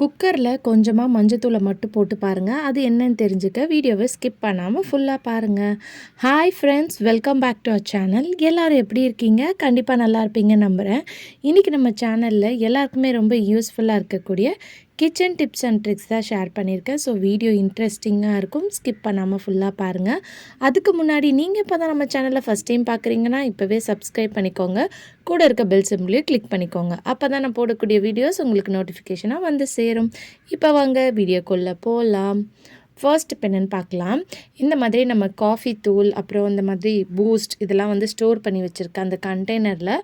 குக்கரில் கொஞ்சமாக மஞ்சத்தூளை மட்டும் போட்டு பாருங்கள் அது என்னன்னு தெரிஞ்சுக்க வீடியோவை ஸ்கிப் பண்ணாமல் ஃபுல்லாக பாருங்கள் hi friends welcome back to our channel எல்லோரும் எப்படி இருக்கீங்க? கண்டிப்பாக நல்லா இருப்பீங்க நம்புகிறேன் இன்றைக்கி நம்ம சேனலில் எல்லாருக்குமே ரொம்ப யூஸ்ஃபுல்லாக இருக்கக்கூடிய கிச்சன் டிப்ஸ் அண்ட் ட்ரிக்ஸ் தான் ஷேர் பண்ணியிருக்கேன். ஸோ வீடியோ இன்ட்ரெஸ்டிங்காக இருக்கும். ஸ்கிப் பண்ணாமல் ஃபுல்லாக பாருங்கள் அதுக்கு முன்னாடி நீங்கள் இப்போ தான் நம்ம சேனலில் ஃபஸ்ட் டைம் பார்க்குறீங்கன்னா இப்போவே சப்ஸ்கிரைப் பண்ணிக்கோங்க. கூட இருக்க பெல் சிம்பிளையும் கிளிக் பண்ணிக்கோங்க. அப்போ தான் நான் போடக்கூடிய வீடியோஸ் உங்களுக்கு நோட்டிஃபிகேஷனாக வந்து சேரும். இப்போ வாங்க வீடியோக்குள்ளே போகலாம் ஃபர்ஸ்ட் இப்போ என்னென்னு பார்க்கலாம். இந்த மாதிரி நம்ம காஃபி தூள் அப்புறம் இந்த மாதிரி பூஸ்ட் இதெல்லாம் வந்து ஸ்டோர் பண்ணி வச்சுருக்கேன் அந்த கண்டெய்னரில்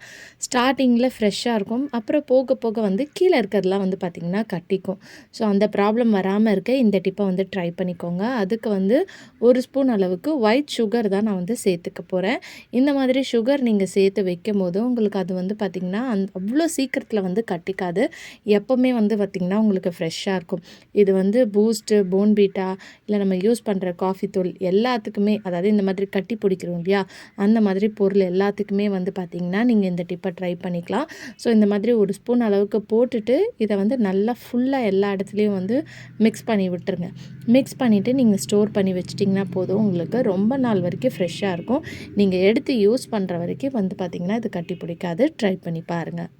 ஸ்டார்டிங்கில் ஃப்ரெஷ்ஷாக இருக்கும். அப்புறம் போக போக வந்து கீழே இருக்கிறதுலாம் வந்து பார்த்திங்கன்னா கட்டிக்கும். ஸோ அந்த ப்ராப்ளம் வராமல் இருக்க இந்த டிப்பை வந்து ட்ரை பண்ணிக்கோங்க. அதுக்கு வந்து ஒரு ஸ்பூன் அளவுக்கு ஒயிட் சுகர் தான் நான் வந்து சேர்த்துக்க போகிறேன் இந்த மாதிரி சுகர் நீங்கள் சேர்த்து வைக்கும் போது உங்களுக்கு அது வந்து பார்த்திங்கன்னா அந் அவ்வளோ சீக்கிரத்தில் வந்து கட்டிக்காது. எப்போவுமே வந்து பார்த்திங்கன்னா உங்களுக்கு ஃப்ரெஷ்ஷாக இருக்கும். இது வந்து பூஸ்ட்டு போன்பீட்டா இல்லை நம்ம யூஸ் பண்ணுற காஃபி தூள் எல்லாத்துக்குமே அதாவது இந்த மாதிரி கட்டி பிடிக்கிறோம் இல்லையா அந்த மாதிரி பொருள் எல்லாத்துக்குமே வந்து பார்த்திங்கன்னா நீங்கள் இந்த டிப்பை ட்ரை பண்ணிக்கலாம். ஸோ இந்த மாதிரி ஒரு ஸ்பூன் அளவுக்கு போட்டுட்டு இதை வந்து நல்லா ஃபுல்லாக எல்லா இடத்துலையும் வந்து மிக்ஸ் பண்ணி விட்டுருங்க. மிக்ஸ் பண்ணிவிட்டு நீங்கள் ஸ்டோர் பண்ணி வச்சிட்டிங்கன்னா போதும். உங்களுக்கு ரொம்ப நாள் வரைக்கும் ஃப்ரெஷ்ஷாக இருக்கும். நீங்கள் எடுத்து யூஸ் பண்ணுற வரைக்கும் வந்து பார்த்திங்கன்னா இது கட்டி பிடிக்காது. ட்ரை பண்ணி பாருங்கள்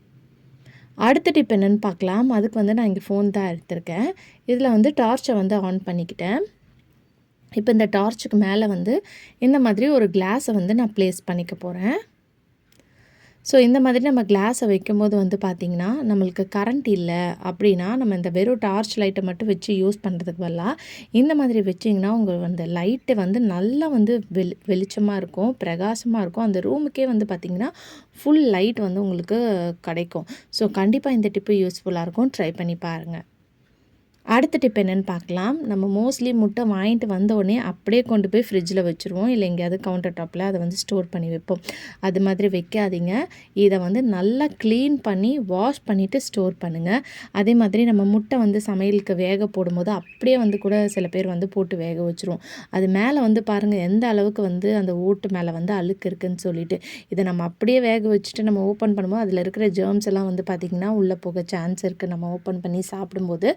அடுத்த டிப் என்னென்னு பார்க்கலாம். அதுக்கு வந்து நான் இங்கே ஃபோன் தான் எடுத்திருக்கேன். இதில் வந்து டார்ச்சை வந்து ஆன் பண்ணிக்கிட்டேன். இப்போ இந்த டார்ச்சுக்கு மேலே வந்து இந்த மாதிரி ஒரு கிளாஸை வந்து நான் ப்ளேஸ் பண்ணிக்க போகிறேன் ஸோ இந்த மாதிரி நம்ம கிளாஸை வைக்கும்போது வந்து பார்த்திங்கன்னா நம்மளுக்கு கரண்ட் இல்லை அப்படின்னா நம்ம இந்த வெறும் டார்ச் லைட்டை மட்டும் வச்சு யூஸ் பண்ணுறதுக்கு பதிலாக இந்த மாதிரி வச்சிங்கன்னா உங்கள் அந்த லைட்டு வந்து நல்லா வந்து வெளி வெளிச்சமாக இருக்கும் பிரகாசமாக இருக்கும். அந்த ரூமுக்கே வந்து பார்த்திங்கன்னா ஃபுல் லைட் வந்து உங்களுக்கு கிடைக்கும். ஸோ கண்டிப்பாக இந்த டிப்பு யூஸ்ஃபுல்லாக இருக்கும். ட்ரை பண்ணி பாருங்கள் அடுத்த டிப் என்னென்னு பார்க்கலாம். நம்ம மோஸ்ட்லி முட்டை வாங்கிட்டு வந்தோடனே அப்படியே கொண்டு போய் ஃப்ரிட்ஜில் வச்சுருவோம். இல்லை எங்கேயாவது கவுண்டர் டாப்பில் அதை வந்து ஸ்டோர் பண்ணி வைப்போம். அது மாதிரி வைக்காதீங்க. இதை வந்து நல்லா க்ளீன் பண்ணி வாஷ் பண்ணிவிட்டு ஸ்டோர் பண்ணுங்கள் அதே மாதிரி நம்ம முட்டை வந்து சமையலுக்கு வேக போடும்போது அப்படியே வந்து கூட சில பேர் வந்து போட்டு வேக வச்சுருவோம். அது மேலே வந்து பாருங்கள் எந்த அளவுக்கு வந்து அந்த ஓட்டு மேலே வந்து அழுக்கு இருக்குதுன்னு சொல்லிட்டு இதை நம்ம அப்படியே வேக வச்சுட்டு நம்ம ஓப்பன் பண்ணும்போது அதில் இருக்கிற ஜேர்ம்ஸ் எல்லாம் வந்து பார்த்திங்கன்னா உள்ளே போக சான்ஸ் இருக்குது நம்ம ஓப்பன் பண்ணி சாப்பிடும்போது.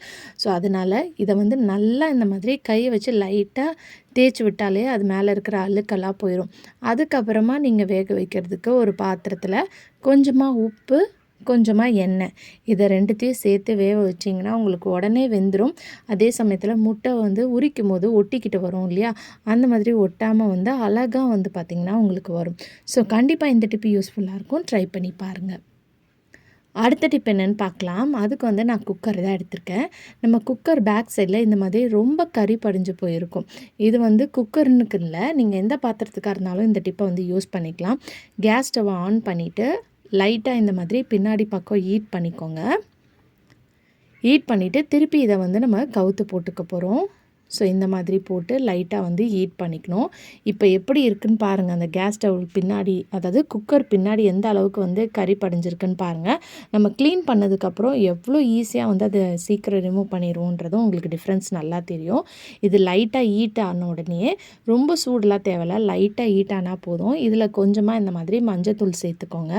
ஸோ அதனால் இதை வந்து நல்லா இந்த மாதிரி கையை வச்சு லைட்டாக தேய்ச்சி விட்டாலே அது மேலே இருக்கிற அழுக்கெல்லாம் போயிடும் அதுக்கப்புறமா நீங்கள் வேக வைக்கிறதுக்கு ஒரு பாத்திரத்தில் கொஞ்சமாக உப்பு கொஞ்சமாக எண்ணெய். இதை ரெண்டுத்தையும் சேர்த்து வேக வச்சிங்கன்னா உங்களுக்கு உடனே வெந்துடும் அதே சமயத்தில் முட்டை வந்து உரிக்கும் போது ஒட்டிக்கிட்டு வரும் இல்லையா? அந்த மாதிரி ஒட்டாமல் வந்து அழகாக வந்து பார்த்திங்கன்னா உங்களுக்கு வரும். ஸோ கண்டிப்பாக இந்த டிப்பு யூஸ்ஃபுல்லாக இருக்கும். ட்ரை பண்ணி பாருங்கள் அடுத்த டிப் என்னென்னு பார்க்கலாம். அதுக்கு வந்து நான் குக்கர் தான் எடுத்திருக்கேன். நம்ம குக்கர் பேக் சைடில் இந்த மாதிரி ரொம்ப கறி படிஞ்சு போயிருக்கும். இது வந்து குக்கர்னுக்கு இல்லை. நீங்கள் எந்த பாத்திரத்துக்காக இருந்தாலும் இந்த டிப்பை வந்து யூஸ் பண்ணிக்கலாம். கேஸ் ஸ்டவ் ஆன் பண்ணிவிட்டு லைட்டாக இந்த மாதிரி பின்னாடி பக்கம் ஹீட் பண்ணிக்கோங்க. ஹீட் பண்ணிவிட்டு திருப்பி இதை வந்து நம்ம கவுத்து போட்டுக்க போகிறோம் ஸோ இந்த மாதிரி போட்டு லைட்டாக வந்து ஹீட் பண்ணிக்கணும். இப்போ எப்படி இருக்குன்னு பாருங்கள் அந்த கேஸ் ஸ்டவ் பின்னாடி அதாவது குக்கர் பின்னாடி எந்த அளவுக்கு வந்து கறி படிஞ்சிருக்குன்னு பாருங்கள் நம்ம க்ளீன் பண்ணதுக்கப்புறம் எவ்வளோ ஈஸியாக வந்து அதை சீக்கிரம் ரிமூவ் பண்ணிடுவோன்றதும் உங்களுக்கு டிஃப்ரென்ஸ் நல்லா தெரியும். இது லைட்டாக ஹீட் ஆன உடனே ரொம்ப சூடெலாம் தேவையில்ல. லைட்டாக ஹீட் ஆனால் போதும். இதில் கொஞ்சமாக இந்த மாதிரி மஞ்சத்தூள் சேர்த்துக்கோங்க.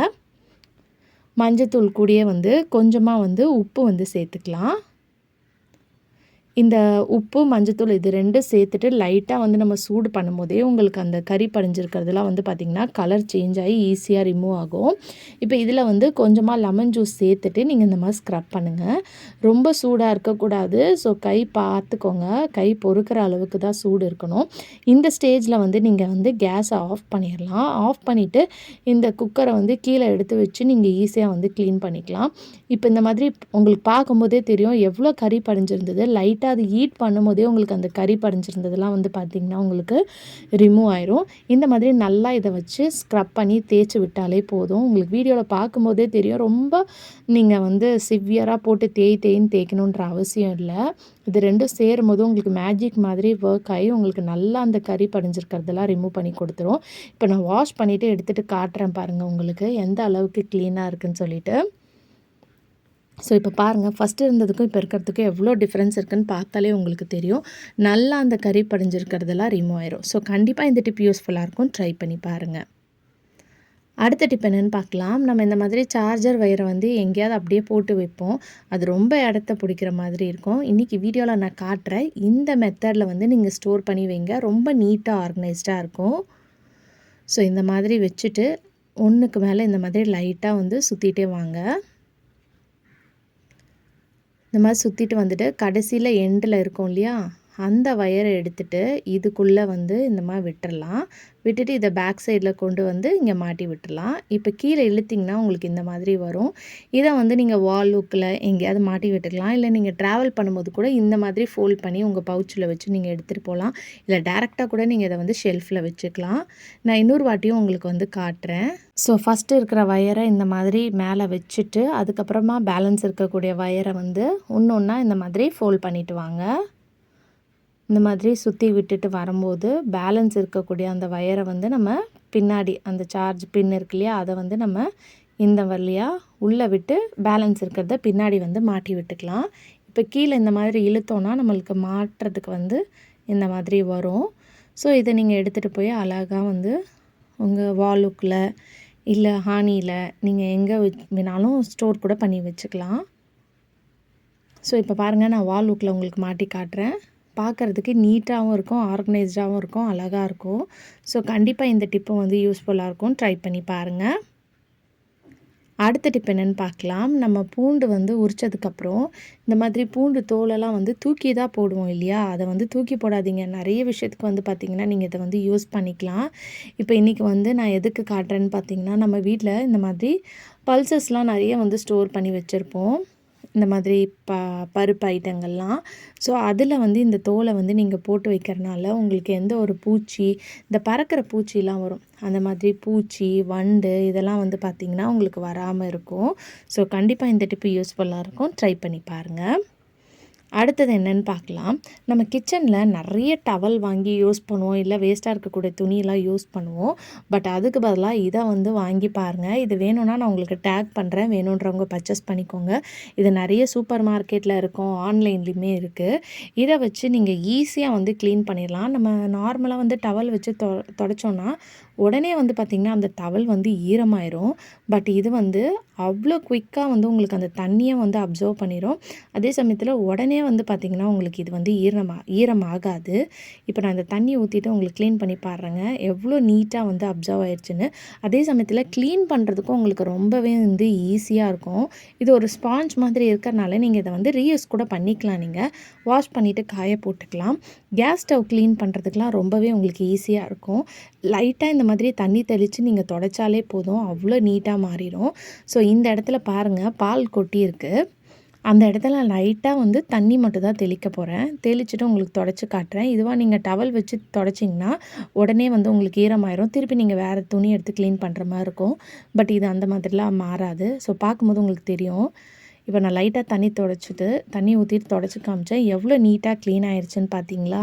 மஞ்சத்தூள் கூடயே வந்து கொஞ்சமாக வந்து உப்பு வந்து சேர்த்துக்கலாம். இந்த உப்பு மஞ்சத்தூள் இது ரெண்டும் சேர்த்துட்டு லைட்டாக வந்து நம்ம சூடு பண்ணும்போதே உங்களுக்கு அந்த கறி பறிஞ்சிருக்கிறதுலாம் வந்து பார்த்திங்கன்னா கலர் சேஞ்ச் ஆகி ஈஸியாக ரிமூவ் ஆகும். இப்போ இதில் வந்து கொஞ்சமாக லெமன் ஜூஸ் சேர்த்துட்டு நீங்கள் இந்த மாதிரி ஸ்க்ரப் பண்ணுங்கள் ரொம்ப சூடாக இருக்கக்கூடாது. ஸோ கை பார்த்துக்கோங்க. கை பொறுக்கிற அளவுக்கு தான் சூடு இருக்கணும். இந்த ஸ்டேஜில் வந்து நீங்கள் வந்து கேஸை ஆஃப் பண்ணிடலாம். ஆஃப் பண்ணிவிட்டு இந்த குக்கரை வந்து கீழே எடுத்து வச்சு நீங்கள் ஈஸியாக வந்து க்ளீன் பண்ணிக்கலாம். இப்போ இந்த மாதிரி உங்களுக்கு பார்க்கும்போதே தெரியும் எவ்வளோ கறி படிஞ்சிருந்தது. லைட்டாக அது ஹீட் பண்ணும்போதே உங்களுக்கு அந்த கறி படிஞ்சிருந்ததெல்லாம் வந்து பார்த்திங்கன்னா உங்களுக்கு ரிமூவ் ஆயிரும். இந்த மாதிரி நல்லா இதை வச்சு ஸ்க்ரப் பண்ணி தேய்ச்சி விட்டாலே போதும். உங்களுக்கு வீடியோவில் பார்க்கும்போதே தெரியும். ரொம்ப நீங்கள் வந்து சிவியராக போட்டு தேய் தேயின்னு தேய்க்கணுன்ற அவசியம் இல்லை. இது ரெண்டும் சேரும் போது உங்களுக்கு மேஜிக் மாதிரி ஒர்க் ஆகி உங்களுக்கு நல்லா அந்த கறி படிஞ்சிருக்கிறதெல்லாம் ரிமூவ் பண்ணி கொடுத்துரும். இப்போ நான் வாஷ் பண்ணிவிட்டு எடுத்துகிட்டு காட்டுறேன் பாருங்கள் உங்களுக்கு. எந்த அளவுக்கு க்ளீனாக இருக்குதுன்னு சொல்லிட்டு. ஸோ இப்போ பாருங்கள் ஃபஸ்ட்டு இருந்ததுக்கும் இப்போ இருக்கிறதுக்கும் எவ்வளோ டிஃப்ரென்ஸ் இருக்குதுன்னு பார்த்தாலே உங்களுக்கு தெரியும். நல்லா அந்த கறி படிஞ்சிருக்கிறதெல்லாம் ரிமூவ் ஆயிரும். ஸோ கண்டிப்பாக இந்த டிப் யூஸ்ஃபுல்லாக இருக்கும். ட்ரை பண்ணி பாருங்கள் அடுத்த டிப் என்னென்னு பார்க்கலாம். நம்ம இந்த மாதிரி சார்ஜர் வயரை வந்து எங்கேயாவது அப்படியே போட்டு வைப்போம். அது ரொம்ப இடத்த பிடிக்கிற மாதிரி இருக்கும். இன்றைக்கி வீடியோவில் நான் காட்டுறேன். இந்த மெத்தடில் வந்து நீங்கள் ஸ்டோர் பண்ணி வைங்க. ரொம்ப நீட்டாக ஆர்கனைஸ்டாக இருக்கும். ஸோ இந்த மாதிரி வச்சுட்டு ஒன்றுக்கு மேலே இந்த மாதிரி லைட்டாக வந்து சுற்றிட்டே வாங்க. இந்த மாதிரி சுற்றிட்டு வந்துட்டு கடைசியில் எண்டில் இருக்கும் இல்லையா? அந்த ஒயரை எடுத்துகிட்டு இதுக்குள்ளே வந்து இந்த மாதிரி விட்டுறலாம். விட்டுட்டு இதை பேக் சைடில் கொண்டு வந்து இங்கே மாட்டி விட்டுடலாம் இப்போ கீழே இழுத்திங்கன்னா உங்களுக்கு இந்த மாதிரி வரும். இதை வந்து நீங்கள் வால் லுக்கில் எங்கேயாவது மாட்டி விட்டுக்கலாம். இல்லை நீங்கள் ட்ராவல் பண்ணும்போது கூட இந்த மாதிரி ஃபோல்ட் பண்ணி உங்கள் பவுச்சில் வச்சு நீங்கள் எடுத்துகிட்டு போகலாம். இல்லை டேரெக்டாக கூட நீங்கள் இதை வந்து ஷெல்ஃபில் வச்சுக்கலாம். நான் இன்னொரு வாட்டியும் உங்களுக்கு வந்து காட்டுறேன். ஸோ ஃபஸ்ட்டு இருக்கிற ஒயரை இந்த மாதிரி மேலே வச்சுட்டு அதுக்கப்புறமா பேலன்ஸ் இருக்கக்கூடிய ஒயரை வந்து ஒன்று ஒன்றா இந்த மாதிரி ஃபோல்ட் பண்ணிவிட்டு வாங்க. இந்த மாதிரி சுற்றி விட்டுட்டு வரும்போது பேலன்ஸ் இருக்கக்கூடிய அந்த வயரை வந்து நம்ம பின்னாடி அந்த சார்ஜ் பின் இருக்கு இல்லையா அதை வந்து நம்ம இந்த வழியாக உள்ளே விட்டு பேலன்ஸ் இருக்கிறத பின்னாடி வந்து மாட்டி விட்டுக்கலாம். இப்போ கீழே இந்த மாதிரி இழுத்தோன்னா நம்மளுக்கு மாட்டுறதுக்கு வந்து இந்த மாதிரி வரும். ஸோ இதை நீங்கள் எடுத்துகிட்டு போய் அழகாக வந்து உங்கள் வாலுக்கில் இல்லை ஹானியில் நீங்கள் எங்கே வேணாலும் ஸ்டோர் கூட பண்ணி வச்சுக்கலாம். ஸோ இப்போ பாருங்கள் நான் வால் லுக்கில் உங்களுக்கு மாட்டி காட்டுறேன். பார்க்குறதுக்கு நீட்டாகவும் இருக்கும் ஆர்கனைஸ்டாகவும் இருக்கும் அழகாக இருக்கும். ஸோ கண்டிப்பாக இந்த டிப்பை வந்து யூஸ்ஃபுல்லாக இருக்கும். ட்ரை பண்ணி பாருங்கள் அடுத்த டிப் என்னென்னு பார்க்கலாம். நம்ம பூண்டு வந்து உரித்ததுக்கப்புறம் இந்த மாதிரி பூண்டு தோலெல்லாம் வந்து தூக்கி தான் போடுவோம் இல்லையா? அதை வந்து தூக்கி போடாதீங்க. நிறைய விஷயத்துக்கு வந்து பார்த்திங்கன்னா நீங்கள் இதை வந்து யூஸ் பண்ணிக்கலாம். இப்போ இன்றைக்கி வந்து நான் எதுக்கு காட்டுறேன்னு பார்த்தீங்கன்னா நம்ம வீட்டில் இந்த மாதிரி பல்சஸ்லாம் நிறைய வந்து ஸ்டோர் பண்ணி வச்சுருப்போம். இந்த மாதிரி ப பருப்பு ஐட்டங்கள்லாம். ஸோ அதில் வந்து இந்த தோலை வந்து நீங்கள் போட்டு வைக்கிறனால உங்களுக்கு எந்த ஒரு பூச்சி இந்த பறக்கிற பூச்சிலாம் வரும். அந்த மாதிரி பூச்சி வண்டு இதெல்லாம் வந்து பார்த்திங்கன்னா உங்களுக்கு வராமல் இருக்கும். ஸோ கண்டிப்பாக இந்த டிப்பு யூஸ்ஃபுல்லாக இருக்கும். ட்ரை பண்ணி பாருங்கள் அடுத்தது என்னென்னு பார்க்கலாம். நம்ம கிச்சனில் நிறைய டவல் வாங்கி யூஸ் பண்ணுவோம். இல்லை வேஸ்ட்டாக இருக்கக்கூடிய துணியெல்லாம் யூஸ் பண்ணுவோம். பட் அதுக்கு பதிலாக இதை வந்து வாங்கி பாருங்கள் இது வேணும்னா நான் உங்களுக்கு டேக் பண்ணுறேன் வேணுன்றவங்க பர்ச்சேஸ் பண்ணிக்கோங்க. இது நிறைய சூப்பர் மார்க்கெட்டில் இருக்கும். ஆன்லைன்லேயுமே இருக்குது இதை வச்சு நீங்கள் ஈஸியாக வந்து க்ளீன் பண்ணிடலாம். நம்ம நார்மலாக வந்து டவல் வச்சு தொ தொடச்சோன்னா உடனே வந்து பார்த்திங்கன்னா அந்த டவல் வந்து ஈரமாயிரும். பட் இது வந்து அவ்வளோ குயிக்காக வந்து உங்களுக்கு அந்த தண்ணியை வந்து அப்சர்வ் பண்ணிடும் அதே சமயத்தில் உடனே வந்து பார்த்திங்கன்னா உங்களுக்கு இது வந்து ஈரமாக ஈரமாகாது. இப்போ நான் அந்த தண்ணி ஊற்றிட்டு உங்களுக்கு க்ளீன் பண்ணி பாடுறேங்க எவ்வளோ நீட்டாக வந்து அப்சர்வ் ஆயிடுச்சுன்னு அதே சமயத்தில் க்ளீன் பண்ணுறதுக்கும் உங்களுக்கு ரொம்பவே வந்து ஈஸியாக இருக்கும். இது ஒரு ஸ்பாஞ்ச் மாதிரி இருக்கிறனால நீங்கள் இதை வந்து ரீயூஸ் கூட பண்ணிக்கலாம் நீங்கள் வாஷ் பண்ணிவிட்டு காய போட்டுக்கலாம். கேஸ் ஸ்டவ் க்ளீன் பண்ணுறதுக்கெலாம் ரொம்பவே உங்களுக்கு ஈஸியாக இருக்கும். லைட்டாக இந்த மாதிரி தண்ணி தெளித்து நீங்கள் தொடச்சாலே போதும். அவ்வளோ நீட்டாக மாறிடும். ஸோ இந்த இடத்துல பாருங்கள் பால் கொட்டியிருக்கு. அந்த இடத்துல லைட்டாக வந்து தண்ணி மட்டும் தான் தெளிக்க போகிறேன் தெளிச்சுட்டு உங்களுக்கு தொடச்சி காட்டுறேன். இதுவாக நீங்கள் டவல் வச்சு தொடச்சிங்கன்னா உடனே வந்து உங்களுக்கு ஈரமாயிரும். திருப்பி நீங்கள் வேறு துணி எடுத்து க்ளீன் பண்ணுற மாதிரி இருக்கும். பட் இது அந்த மாதிரிலாம் மாறாது. ஸோ பார்க்கும்போது உங்களுக்கு தெரியும். இப்போ நான் லைட்டாக தண்ணி தொடச்சிட்டு தண்ணி ஊற்றிட்டு தொடச்சி காமிச்சேன். எவ்வளோ நீட்டாக க்ளீன் ஆயிடுச்சுன்னு பார்த்தீங்களா?